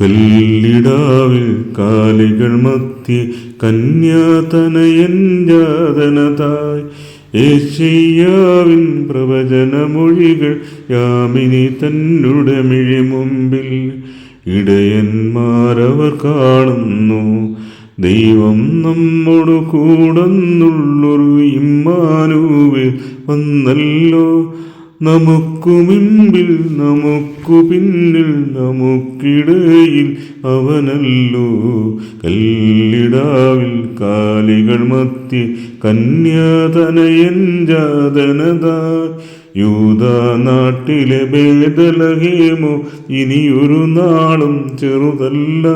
കല്ലിടാവിൽ കാലികൾ മത്തി കന്യാതനയൻ ജാതനതായി. ഏഷ്യാവിൻ പ്രവചനമൊഴികൾ യാമിനി തന്നുടെ മിഴി മുമ്പിൽ ഇടയന്മാരവർ കാണുന്നു ദൈവം നമ്മോട് കൂടുന്നുള്ളൊരു ഇമ്മാനൂവിൽ വന്നല്ലോ. നമുക്കു മുമ്പിൽ നമുക്കു പിന്നിൽ നമുക്കിടയിൽ അവനല്ലോ. കല്ലിടാവിൽ കാലികൾ മത്തി കന്യാതനയൻ യൂത നാട്ടിലെ ഭേദലഹേമോ ഇനിയൊരു നാളും ചെറുതല്ല.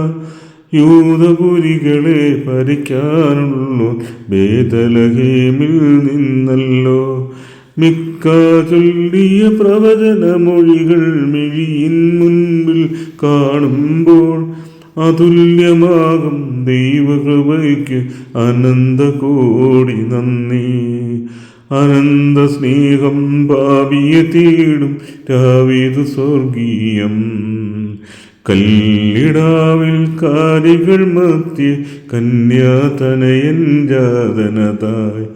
യൂതപുരികളെ ഭരിക്കാനുള്ളു ഭേദലഹേമിൽ നിന്നല്ലോ. മിക്ക ചൊല്ലിയ പ്രവചന മൊഴികൾ മിഴിയിൻ മുൻപിൽ കാണുമ്പോൾ അതുല്യമാകും ദൈവകൃപയ്ക്ക് അനന്ത കോടി നന്ദി. അനന്ത സ്നേഹം ഭാവിയെ തേടും രാവിതു സ്വർഗീയം. കല്ലിടാവിൽ കാലികൾ മധ്യ കന്യാതനയൻ ജാതനതായി.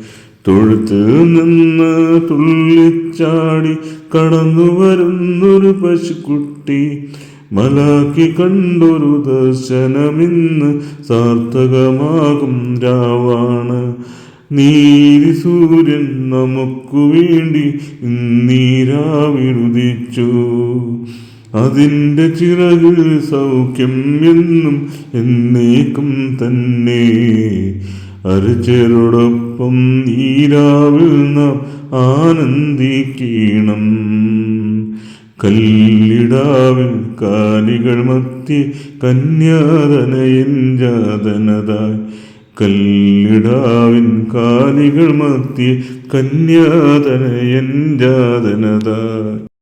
തൊഴുത്ത് നിന്ന് തുള്ളിച്ചാടി കടന്നു വരുന്നൊരു പശുക്കുട്ടി. മലാക്കി കണ്ടൊരു ദർശനമിന്ന് സാർത്ഥകമാകും രാവാണ്. നീതി സൂര്യൻ നമുക്കു വേണ്ടി ഇന്നീരാവിരുദിച്ചു. അതിന്റെ ചിറകിൽ സൗഖ്യം എന്നും എന്നേക്കും തന്നെ. അരച്ചരോടൊപ്പം നീരാവിൽ നാം ആനന്ദിക്കണം. കല്ലിടാവിൽ കാലികൾ മത്തി കന്യാതനയൻ ജാതനതായി. കല്ലിടാവിൻ കാലികൾ മത്തി കന്യാതനയൻ ജാതനതായി.